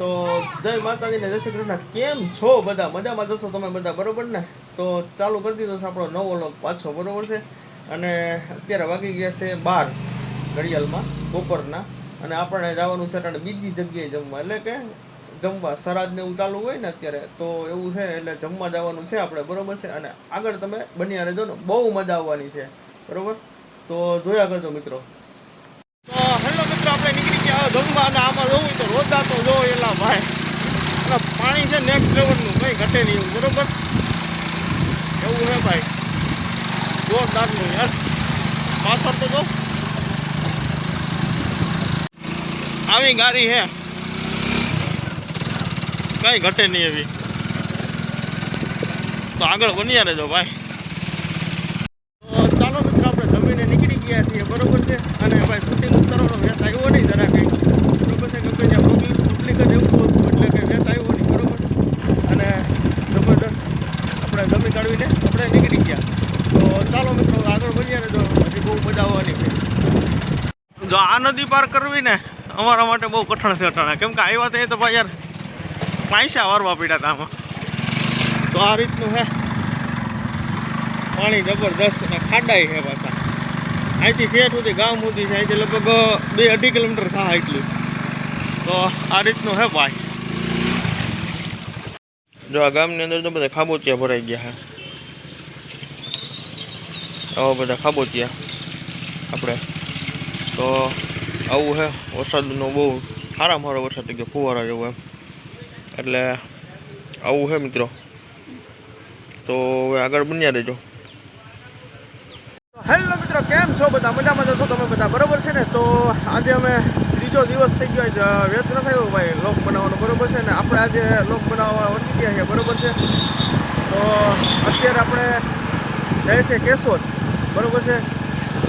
તો જય માતાજીને જય શ્રી કૃષ્ણ. કેમ છો બધા? મજામાં જશો તમે બધા, બરોબર ને? તો ચાલુ કરી દીધો છે આપણો નવો લોક પાછો, બરોબર છે? અને અત્યારે વાગી ગયા છે બાર ઘડિયાળમાં, બપોરના. અને આપણે જવાનું છે અટાણે બીજી જગ્યાએ જમવા. એટલે કે જમવા સરાજ ને એવું ચાલુ હોય ને અત્યારે, તો એવું છે એટલે જમવા જવાનું છે આપણે, બરોબર છે? અને આગળ તમે બન્યા રહેજો ને, બહુ મજા આવવાની છે, બરોબર? તો જોયા કરજો મિત્રો. તો હેલો મિત્રો, આપણે નીકળી ગયા જમવા અને આમાં જવું તો રોજા તો જો એલા ભાઈ. અને પાણી છે નેક્સ્ટ લેવલનું કંઈ ઘટે નહીં એવું, બરોબર? એવું હે ભાઈ. જોરદારનું યાર. પાછળ તો જો. આવી ગાડી હે. કંઈ ઘટે નહીં એવી. તો આગળ બની રહેજો ભાઈ. મિત્રો નીકળી ગયા છીએ, બરોબર છે? અને ભાઈ શૂટિંગ ઉતારવાનો વેત આવ્યો નહીં જરા કંઈ. બરોબર છે ગમે ત્યાં પબ્લિક પબ્લિક જ એવું હતું એટલે કે વેત આવ્યો નહીં, બરોબર? અને જબરદસ્ત આપણે જમી કાઢવીને આપણે નીકળી ગયા. તો ચાલો મિત્રો, આગળ વધીએ ને તો હજી બહુ મજા આવવાની છે. જો આ નદી પાર કરવી ને અમારા માટે બહુ કઠણ છે અટાણા. કેમ કે આવ્યા તો તો ભાઈ યાર પૈસા વારવા પીડા હતા આમાં. તો આ રીતનું હે. પાણી જબરદસ્ત અને ખાડાઈ છે પાછા. અહીંથી શેઠ સુધી, ગામ સુધી છે અહીંથી લગભગ બે અઢી કિલોમીટર થાય એટલું તો આ રીતનું હે ભાઈ. જો આ ગામની અંદર તો બધા ખાબોચિયા ભરાઈ ગયા છે આવા બધા ખાબોચિયા આપણે. તો આવું છે વરસાદનો બહુ સારા મારો વરસાદ ગયો, ફુવારા જેવો એમ. એટલે આવું છે મિત્રો. તો હવે આગળ બન્યા રહેજો. હેલો મિત્રો, કેમ છો બધા? મજામાં જશો તમે બધા? બરોબર છે ને? તો આજે અમે ત્રીજો દિવસ થઈ ગયો છે વ્યસ્ત ન થયો ભાઈ, લોક બનાવવાનો બરોબર છે ને? આપણે આજે લોક બનાવવા વળગી ગયા છીએ, બરોબર છે? તો અત્યારે આપણે જાય છે કેશોદ, બરોબર છે?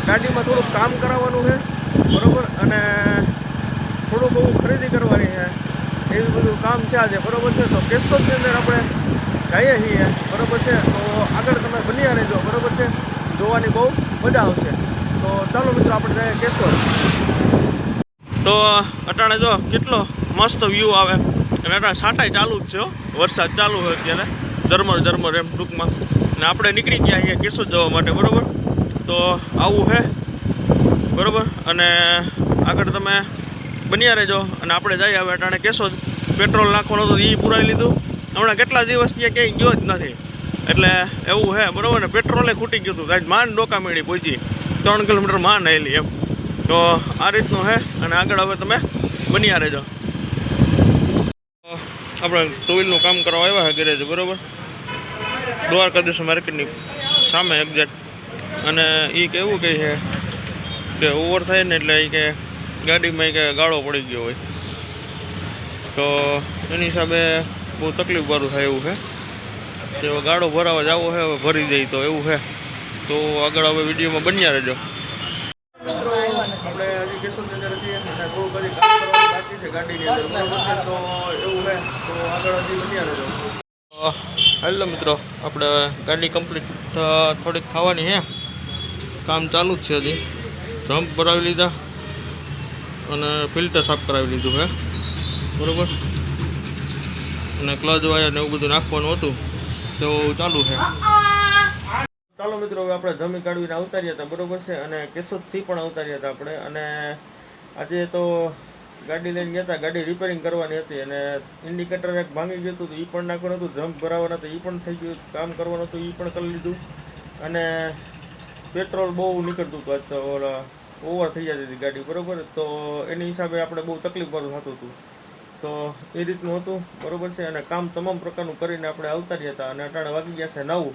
ગાડીમાં થોડુંક કામ કરાવવાનું છે, બરોબર? અને થોડું બહુ ખરીદી કરવાની છે. એવું બધું કામ છે આજે, બરોબર છે? તો કેશોદની અંદર આપણે જઈએ છીએ, બરોબર છે? તો આગળ તમે બન્યા રહેજો, બરોબર છે? જોવાની બહુ મજા આવશે. તો ચાલો મિત્રો, આપણે જઈએ કેશોદ. તો, અટાણે જો, કેટલો મસ્ત વ્યૂ આવે. અને અટાણે સાટાઈ ચાલુ જ છે વરસાદ ચાલુ હોય અત્યારે. ઝરમર ઝરમર એમ ટૂંકમાં. ને આપણે નીકળી ગયા અહીંયા કેશોદ જવા માટે, બરાબર? તો આવું છે બરાબર? અને આગળ તમે બન્યા રહેજો. અને આપણે જઈએ હવે અટાણે કેશોદ. પેટ્રોલ નાખવાનું તો એ પુરાવી લીધું. હમણાં કેટલા દિવસ ત્યાં ક્યાંય ગયો જ નથી. એટલે એવું હે બરોબર ને? પેટ્રોલે ખૂટી ગયું હતું. આજ માંડ ડોકા પહોંચી. ત્રણ કિલોમીટર માંડ આવેલી એમ. તો આ રીતનું છે, અને આગળ હવે તમે બન્યા રહેજો. આપણે ટુ વ્હીલનું કામ કરવા આવ્યા છે ગેરેજ બરાબર? દ્વારકાધીશ માર્કેટની સામે એક્ઝેક્ટ અને એ કેવું કહે છે કે ઓવર થાય ને એટલે એ કે ગાડીમાં એ કે ગાળો પડી ગયો હોય. તો એની હિસાબે બહુ તકલીફવાળું થાય એવું છે. હવે ગાડો ભરાવા જવો છે હવે ભરી દઈ તો એવું છે તો આગળ હવે વિડીયોમાં બન્યા રહેજો. આપણે હજી કેશોદની છીએ અને થોડું બધી કામ કરવાનું બાકી છે ગાડીની અંદર. તો એવું છે તો આગળ હજી બન્યા રહેજો. હેલો મિત્રો આપણે ગાડી કમ્પ્લીટ થોડીક થવાની છે કામ ચાલુ જ છે હજી. જમ્પ ભરાવી લીધા અને ફિલ્ટર સાફ કરાવી લીધું છે બરોબર? અને ક્લચ વાયર ને એવું બધું નાખવાનું હતું. તો ચાલુ છે. ચાલો મિત્રો, હવે આપણે જમી કાઢવીને અવતાર્યા હતા, બરોબર છે? અને કેશોદથી પણ અવતાર્યા હતા આપણે. અને આજે તો ગાડી લઈને ગયા હતા, ગાડી રિપેરિંગ કરવાની હતી અને ઇન્ડિકેટર એક ભાંગી ગયું હતું, તો એ પણ નાખવાનું હતું જમ્પ ભરાવાના હતું એ પણ થઈ ગયું કામ કરવાનું હતું એ પણ કરી લીધું. અને પેટ્રોલ બહુ નીકળતું હતું આજ તો ઓવર થઈ જતી હતી ગાડી, બરાબર? તો એની હિસાબે આપણે બહુ તકલીફવાળું થતું હતું. તો એ રીતનું હતું, બરોબર છે, અને કામ તમામ પ્રકારનું કરીને આપણે અવતાર્યા હતા અને અટાણે વાગી ગયા છે નવ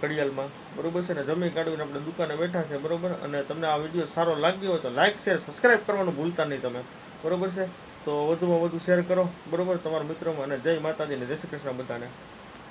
ઘડિયાળમાં, બરોબર છે ને જમી કાઢવીને આપણે દુકાને બેઠા છે, બરાબર, અને તમને આ વીડિયો સારો લાગ્યો હોય તો લાઇક શેર સબસ્ક્રાઇબ કરવાનું ભૂલતા નહીં તમે, બરોબર છે, તો વધુમાં વધુ શેર કરો, બરાબર, તમારા મિત્રોમાં, અને જય માતાજીને જય શ્રી કૃષ્ણ બધાને.